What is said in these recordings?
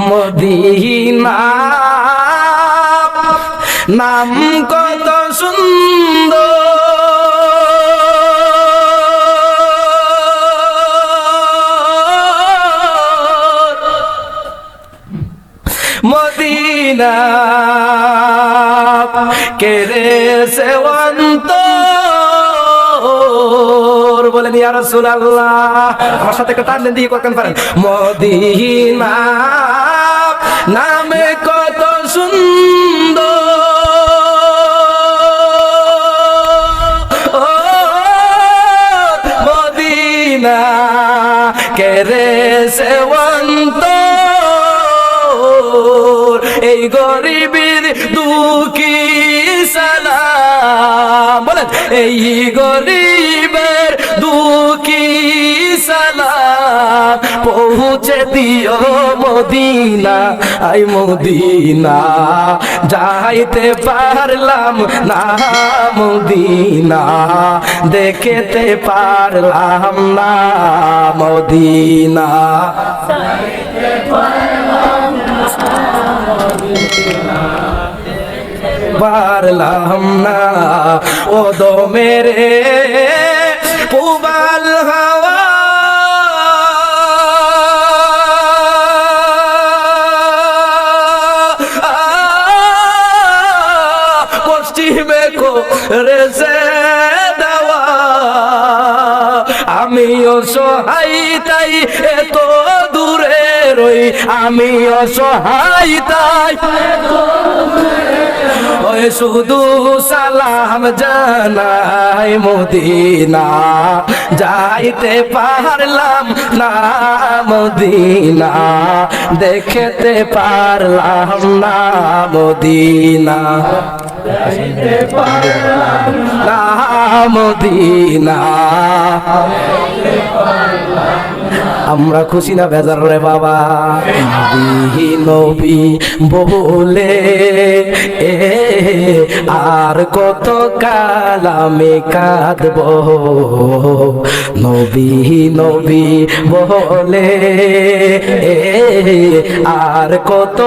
Medina নাম কত সুন্দর। মদিনা কেরে সেবন্ত বলেন, ইয়া রাসূলুল্লাহ। আমার সাথে একটা টান দিয়ে করতেন পারেন। মদিনা নামে কত সুন্দর। কেরে সেবন্ত এই গরিবের দুঃখী সালাম। বলেন, এই গরিবের পৌঁছে দিও মদিনা, আই মদিনা, যাইতে পারলাম না মদিনা, দেখতে পারলাম না মদিনা। পারলাম না, ও দো মেরে পুবাল হাওয়া রেসে দেওয়া, আমিও সহাই তাই এত দূরে রই, আমিও সহাই তাই ওই শুধু সালাম জানাই মদিনা, যাইতে পারলাম না। মদিনা দেখতে পারলাম না মদিনা। না মদিনা। আমরা খুশি না বেজার রে বাবা? নবী নবী, বলে, এ, আর কত কাল আমি কাঁদব? নবী নবী, বলে, এ, আর কত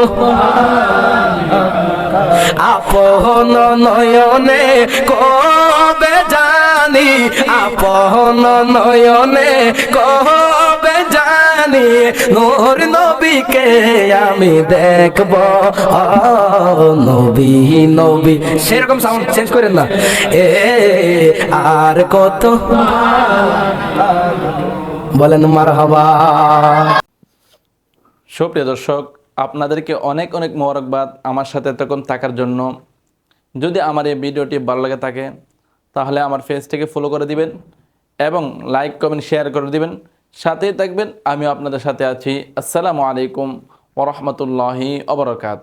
আপন নয়নে কবে জানি? আপন নয়নে কবে জানি নূর নবীকে আমি দেখব। নবী নবী। সেরকম সাউন্ড চেঞ্জ করেন না। এ, আর কত? বলেন মার হবা সুপ্রিয় দর্শক, আপনাদেরকে অনেক অনেক মোবারকবাদ আমার সাথে এতক্ষণ থাকার জন্য। যদি আমার এই ভিডিওটি ভালো লাগে থাকে, তাহলে আমার পেজটিকে ফলো করে দিবেন এবং লাইক কমেন্ট শেয়ার করে দিবেন। সাথেই থাকবেন আমি আপনাদের সাথে আছি। আসসালামু আলাইকুম ওরহমতুল্লাহি অবরকাত